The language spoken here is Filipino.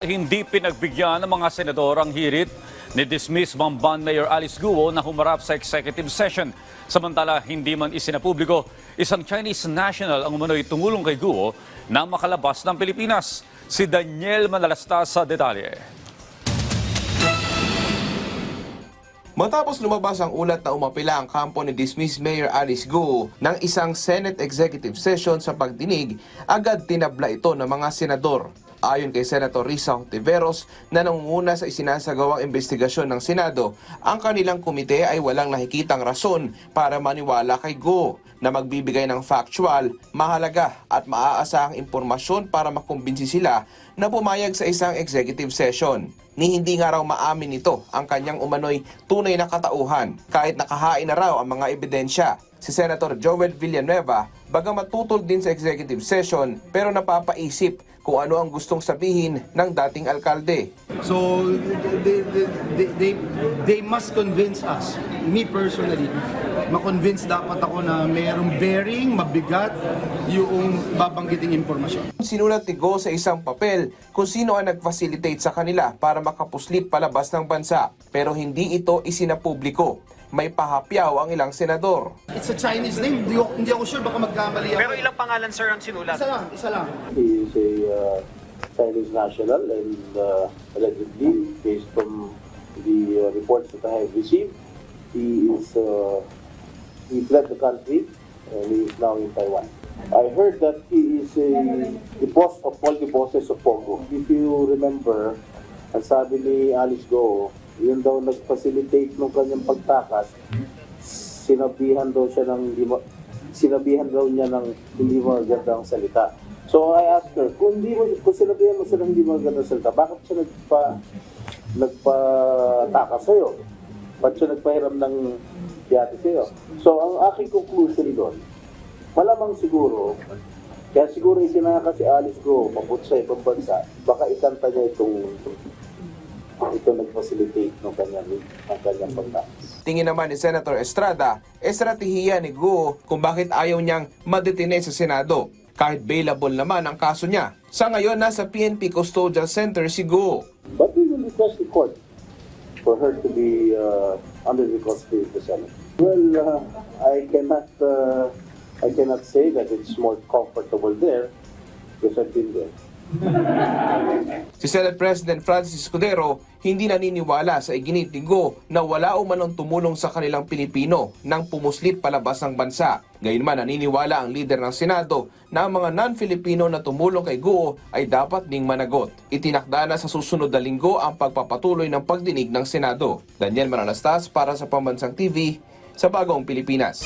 Hindi pinagbigyan ng mga senador ang hirit ni dismiss Bamban Mayor Alice Guo na humarap sa executive session. Samantala, hindi man isinapubliko, isang Chinese national ang umano'y tumulong kay Guo na makalabas ng Pilipinas. Si Daniel Manalastas sa detalye. Matapos lumabas ang ulat na umapila ang kampo ni dismissed Mayor Alice Guo ng isang Senate Executive Session sa pagdinig, agad tinabla ito ng mga senador. Ayon kay Senator Risa Hontiveros na nangunguna sa isinasagawang investigasyon ng Senado, ang kanilang komite ay walang nakikitang rason para maniwala kay Go na magbibigay ng factual, mahalaga at maaasahang impormasyon para makumbinsi sila na pumayag sa isang executive session. Ni hindi nga raw maamin nito ang kanyang umano'y tunay na katauhan kahit nakahain na raw ang mga ebidensya. Si Senator Joel Villanueva bagamat tutol din sa executive session pero napapaisip kung ano ang gustong sabihin ng dating alkalde. So they, they, they, they, must convince us, me personally, makonvince dapat ako na mayroong bearing, mabigat, yung babanggiting impormasyon. Sinulat ni Go sa isang papel kung sino ang nag-facilitate sa kanila para makapuslip palabas ng bansa pero hindi ito isinapubliko. May pahapyaw ang ilang senador. It's a Chinese name, hindi ako, hindi ako sure baka magkamali ako. Pero ilang pangalan sir ang sinulat? Isa lang, isa lang. He is a uh, Chinese national and uh, allegedly, based from the uh, reports that I have received, he is uh, he fled the country and he is now in Taiwan. I heard that he is a the boss of all the bosses of Pogo. If you remember, ang sabi ni Alice Go, yun daw nag-facilitate ng kanyang pagtakas, sinabihan daw siya ng hindi ma- sinabihan daw niya ng hindi magandang salita. So I asked her, kung hindi mo, kung sinabihan mo siya ng hindi magandang salita, bakit siya nagpa, nagpatakas sa'yo? Ba't siya nagpahiram ng biyate sa'yo? So ang aking conclusion doon, malamang siguro, kaya siguro isinaka si Alice ko papunta sa ibang bansa, baka ikanta niya itong ito nag-facilitate ng kanyang, ng kanyang pagtakas. Tingin naman ni Senator Estrada, estratehiya ni Guo kung bakit ayaw niyang madetine sa Senado kahit bailable naman ang kaso niya. Sa ngayon, nasa PNP Custodial Center si Guo. But we will request the court for her to be uh, under the custody of the Senate. Well, uh, I cannot uh, I cannot say that it's more comfortable there because I've been there. Si Senate President Francis Escudero hindi naniniwala sa iginit ni Go na wala umanong tumulong sa kanilang Pilipino nang pumuslit palabas ng bansa. Gayunman naniniwala ang leader ng Senado na ang mga non-Filipino na tumulong kay Go ay dapat ding managot. Itinakda na sa susunod na linggo ang pagpapatuloy ng pagdinig ng Senado. Daniel Manalastas para sa Pambansang TV sa Bagong Pilipinas.